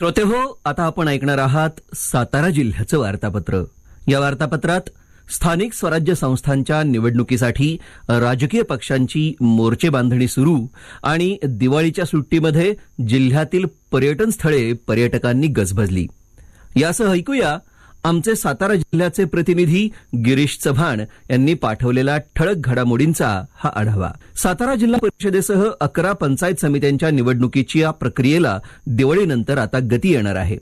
श्रोते हो आता आपण ऐकणार आहात सातारा जिल्ह्याचं वार्तापत्र. या वार्तापत्रात स्थानिक स्वराज्य संस्थांच्या निवडणुकीसाठी राजकीय पक्षांची मोर्चे बांधणी सुरू आणि दिवाळीच्या सुट्टीमध्ये जिल्ह्यातील पर्यटन स्थळे पर्यटकांनी गजबजली. यासह ऐकूया आमचे सातारा जिल्ह्याचे प्रतिनिधी गिरीश चव्हाण यांनी पाठवलेला ठळक घडामोडींचा हा आढावा. सातारा जिल्हा परिषदेसह अकरा पंचायत समित्यांच्या निवडणुकीच्या या प्रक्रियेला दिवाळीनंतर आता गती येणार आहे.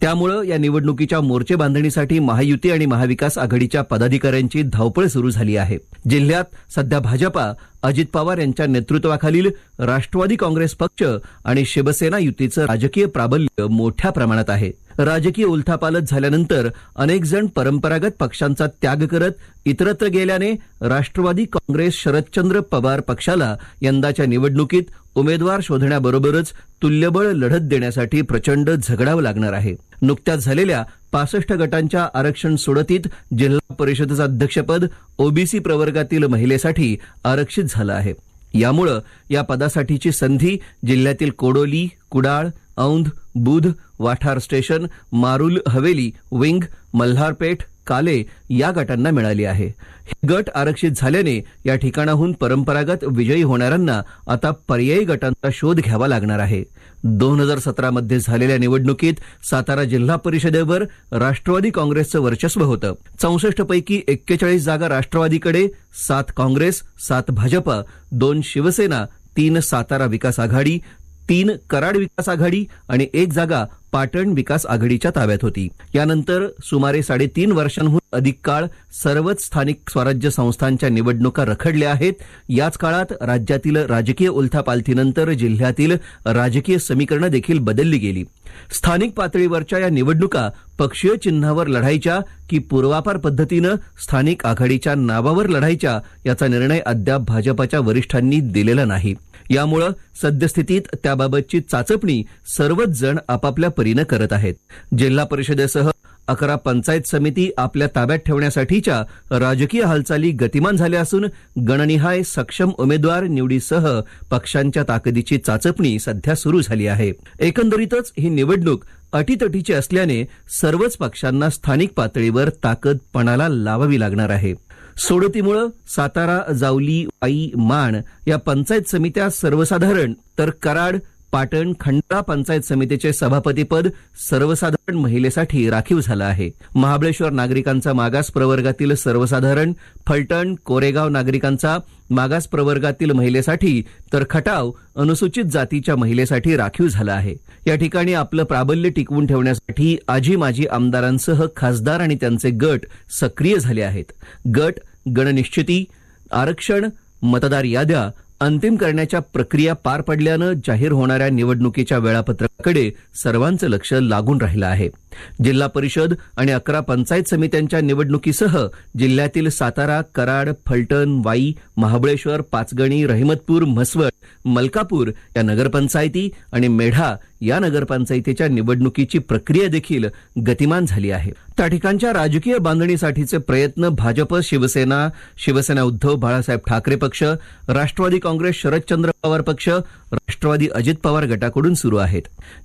त्यामुळं या निवडणुकीच्या मोर्चे बांधणीसाठी महायुती आणि महाविकास आघाडीच्या पदाधिकाऱ्यांची धावपळ सुरू झाली आहे. जिल्ह्यात सध्या भाजपा अजित पवार यांच्या नेतृत्वाखालील राष्ट्रवादी काँग्रेस पक्ष आणि शिवसेना युतीचं राजकीय प्राबल्य मोठ्या प्रमाणात आहे. राजकीय उलथापालत झाल्यानंतर अनेक जण परंपरागत पक्षांचा त्याग करत इतरत्र गेल्याने राष्ट्रवादी काँग्रेस शरदचंद्र पवार पक्षाला यंदाच्या निवडणुकीत उमेदवार शोधण्याबरोबरच तुल्यबळ लढत देण्यासाठी प्रचंड झगडावं लागणार आहे. नुकत्याच झालेल्या पासष्ट गटांच्या आरक्षण सोडतीत जिल्हा परिषदेचं अध्यक्षपद ओबीसी प्रवर्गातील महिलेसाठी आरक्षित झालं आहे. यामुळं या पदासाठीची संधी जिल्ह्यातील कोडोली कुडाळ औंध बुध वाठार स्टेशन मारुल हवेली विंग मल्हारपेठ काले या गटांना मिळाली आहे. हे गट आरक्षित झाल्याने या ठिकाणाहून परंपरागत विजयी होणाऱ्यांना आता पर्यायी गटांचा शोध घ्यावा लागणार आहे. दोन हजार सतरामध्ये झालेल्या निवडणुकीत सातारा जिल्हा परिषदेवर राष्ट्रवादी काँग्रेसचं वर्चस्व होतं. चौसष्ट पैकी एक्केचाळीस जागा राष्ट्रवादीकडे सात काँग्रेस सात भाजप दोन शिवसेना तीन सातारा विकास आघाडी तीन कराड विकास आघाडी आणि एक जागा पाटण विकास आघाडीच्या ताब्यात होती. यानंतर सुमारे साडेतीन वर्षांहून अधिक काळ सर्वच स्थानिक स्वराज्य संस्थांच्या निवडणुका रखडल्या आहेत. याच काळात राज्यातील राजकीय उलथापालथीनंतर जिल्ह्यातील राजकीय समीकरणं देखील बदलली गेली. स्थानिक पातळीवरच्या या निवडणुका पक्षीय चिन्हावर लढायच्या की पूर्वापार पद्धतीनं स्थानिक आघाडीच्या नावावर लढायच्या याचा निर्णय अद्याप भाजपाच्या वरिष्ठांनी दिलेला नाही. यामुळं सद्यस्थितीत त्याबाबतची चाचपणी सर्वच जण आपापल्या परीनं करत आहेत. जिल्हा परिषदेसह अकरा पंचायत समिती आपल्या ताब्यात ठेवण्यासाठीच्या राजकीय हालचाली गतिमान झाल्या असून गणनिहाय सक्षम उमेदवार निवडीसह पक्षांच्या ताकदीची चाचपणी सध्या सुरू झाली आहे. एकंदरीतच ही निवडणूक अटीतटीची असल्याने सर्वच पक्षांना स्थानिक पातळीवर ताकद पणाला लावावी लागणार आहे. सोडतीमुळे सातारा जावली आई माण या पंचायत समित्या सर्वसाधारण तर कराड पाटण खंडाळा पंचायत समितीचे सभापतीपद सर्वसाधारण महिलेसाठी राखीव झालं आहे. महाबळेश्वर नागरिकांचा मागास प्रवर्गातील सर्वसाधारण फलटण कोरेगाव नागरिकांचा मागास प्रवर्गातील महिलेसाठी तर खटाव अनुसूचित जातीच्या महिलेसाठी राखीव झाला आहे. या ठिकाणी आपलं प्राबल्य टिकवून ठेवण्यासाठी आजी माजी आमदारांसह खासदार आणि त्यांचे गट सक्रिय झाले आहेत. गट गणनिश्चिती आरक्षण मतदार याद्या अंतिम करण्याच्या प्रक्रिया पार पडल्यानं जाहीर होणाऱ्या निवडणुकीच्या वेळापत्रकाकडे सर्वांचं लक्ष लागून राहिलं आहे. जिल्हा परिषद आणि अकरा पंचायत समित्यांच्या निवडणुकीसह जिल्ह्यातील सातारा कराड फलटण वाई महाबळेश्वर पाचगणी रहिमतपूर म्हसवड मलकापूर या नगरपंचायती आणि मेढा या नगरपंचायतीच्या निवडणुकीची प्रक्रिया देखील गतिमान झाली आहे. त्या ठिकाणच्या राजकीय बांधणीसाठीचे प्रयत्न भाजप शिवसेना शिवसेना उद्धव बाळासाहेब ठाकरे पक्ष राष्ट्रवादी काँग्रेस शरदचंद्र पवार पक्ष राष्ट्रवादी अजित पवार गटाकडून सुरू आहेत.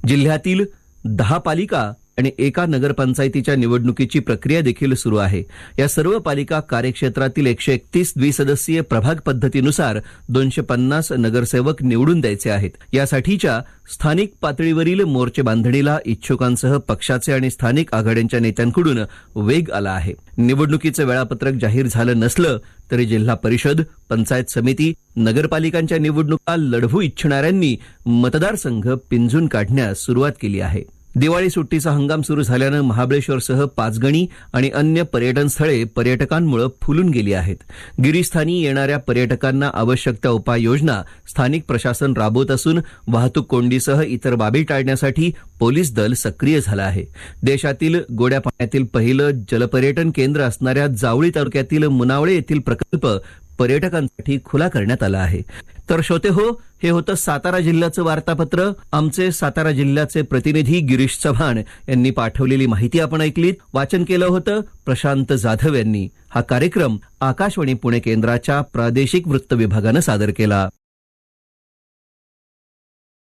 जिल्ह्यातील दहा पालिका आणि एका नगरपंचायतीच्या निवडणुकीची प्रक्रिया देखील सुरू आहे. या सर्व पालिका कार्यक्षेत्रातील एकशे एकतीस द्विसदस्यीय प्रभाग पद्धतीनुसार दोनशे पन्नास नगरसेवक निवडून द्यायचे आहेत. यासाठीच्या स्थानिक पातळीवरील मोर्चे बांधणीला इच्छुकांसह पक्षाचे आणि स्थानिक आघाड्यांच्या नेत्यांकडून वेग आला आहे. निवडणुकीचं वेळापत्रक जाहीर झालं नसलं तरी जिल्हा परिषद पंचायत समिती नगरपालिकांच्या निवडणुका लढवू इच्छिणाऱ्यांनी मतदारसंघ पिंजून काढण्यास सुरुवात केली आहे. दिवाळी सुट्टीचा हंगाम सुरू झाल्यानं महाबळेश्वरसह पाचगणी आणि अन्य पर्यटन स्थळे पर्यटकांमुळे फुलून गेली आहेत. गिरीस्थानी येणाऱ्या पर्यटकांना आवश्यक त्या उपाययोजना स्थानिक प्रशासन राबवत असून वाहतूक कोंडीसह इतर बाबी टाळण्यासाठी पोलीस दल सक्रिय झालं आहे. देशातील गोड्या पाण्यातील पहिलं जलपर्यटन केंद्र असणाऱ्या जावळी तालुक्यातील मुनावळे येथील प्रकल्प पर्यटकांसाठी खुला करण्यात आला आहे. तर श्रोते हो हे होतं सातारा जिल्ह्याचं वार्तापत्र. आमचे सातारा जिल्ह्याचे प्रतिनिधी गिरीश चव्हाण यांनी पाठवलेली माहिती आपण ऐकलीत. वाचन केलं होतं प्रशांत जाधव यांनी. हा कार्यक्रम आकाशवाणी पुणे केंद्राच्या प्रादेशिक वृत्त विभागानं सादर केला.